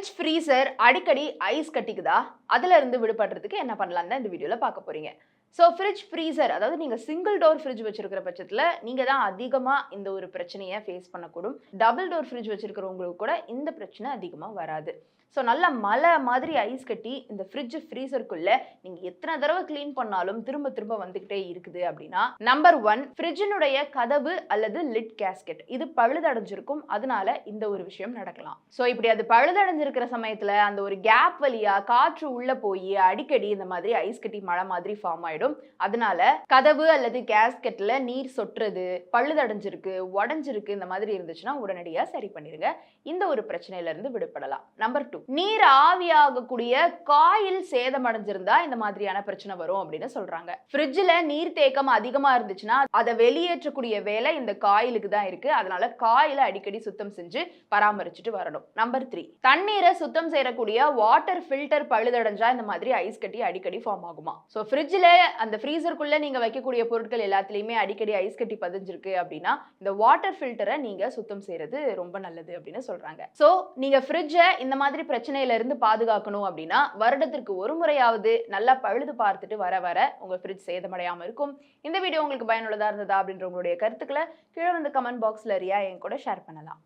Fridge freezer அடிக்கடி ice கட்டிக்குதா? அதுல இருந்து விடுபடுறதுக்கு என்ன பண்ணலான்னு தான் இந்த வீடியோல பார்க்க போறீங்க. ஸோ ஃப்ரிட்ஜ் ஃப்ரீசர் அதாவது நீங்கள் சிங்கிள் டோர் ஃப்ரிட்ஜ் வச்சிருக்கிற பட்சத்தில் நீங்கள் தான் அதிகமாக இந்த ஒரு பிரச்சனையை ஃபேஸ் பண்ணக்கூடும். டபுள் டோர் ஃப்ரிட்ஜ் வச்சிருக்கிறவங்களுக்கு கூட இந்த பிரச்சனை அதிகமாக வராது. ஸோ நல்ல மழை மாதிரி ஐஸ் கட்டி இந்த ஃப்ரிட்ஜ் ஃப்ரீசருக்குள்ளே நீங்கள் எத்தனை தடவை க்ளீன் பண்ணாலும் திரும்ப திரும்ப வந்துக்கிட்டே இருக்குது அப்படின்னா நம்பர் ஒன் ஃப்ரிட்ஜினுடைய கதவு அல்லது லிட் கேஸ்கெட் இது பழுதடைஞ்சிருக்கும். அதனால இந்த ஒரு விஷயம் நடக்கலாம். ஸோ இப்படி அது பழுதடைஞ்சிருக்கிற சமயத்தில் அந்த ஒரு கேப் வழியாக காற்று உள்ளே போய் அடிக்கடி இந்த மாதிரி ஐஸ் கட்டி மழை மாதிரி ஃபார்ம் ஆகிடும் ஆயிடும் அதனால கதவு அல்லது கேஸ்கெட்ல நீர் சொட்டுறது பழுதடைஞ்சிருக்கு உடஞ்சிருக்கு இந்த மாதிரி இருந்துச்சுன்னா உடனடியாக சரி பண்ணிருங்க. இந்த ஒரு பிரச்சனையில இருந்து விடுபடலாம். நம்பர் டூ நீர் ஆவியாகக்கூடிய காயில் சேதமடைஞ்சிருந்தா இந்த மாதிரியான பிரச்சனை வரும் அப்படின்னு சொல்றாங்க. ஃப்ரிட்ஜில் நீர் தேக்கம் அதிகமா இருந்துச்சுன்னா அதை வெளியேற்றக்கூடிய வேலை இந்த காயிலுக்கு தான் இருக்கு. அதனால காயில அடிக்கடி சுத்தம் செஞ்சு பராமரிச்சுட்டு வரணும். நம்பர் த்ரீ தண்ணீரை சுத்தம் செய்யக்கூடிய வாட்டர் ஃபில்டர் பழுதடைஞ்சா இந்த மாதிரி ஐஸ் கட்டி அடிக்கடி ஃபார்ம் ஆகுமா? ஸோ ஃப்ரிட்ஜில் அந்த ஃப்ரீசருக்குள்ளே நீங்கள் வைக்கக்கூடிய பொருட்கள் எல்லாத்துலேயுமே அடிக்கடி ஐஸ் கட்டி பதிஞ்சிருக்கு அப்படின்னா இந்த வாட்டர் ஃபில்டரை நீங்கள் சுத்தம் செய்கிறது ரொம்ப நல்லது அப்படின்னு சொல்கிறாங்க ஸோ நீங்கள் ஃப்ரிட்ஜை இந்த மாதிரி பிரச்சனையில இருந்து பாதுகாக்கணும் அப்படின்னா வருடத்திற்கு ஒரு முறையாவது நல்லா பழுது பார்த்துட்டு வர வர உங்கள் ஃப்ரிட்ஜ் சேதமடையாமல் இருக்கும். இந்த வீடியோ உங்களுக்கு பயனுள்ளதாக இருந்ததா அப்படின்ற உங்களுடைய கருத்துக்களை கீழே வந்து கமெண்ட் பாக்ஸில் ரியா என் கூட ஷேர் பண்ணலாம்.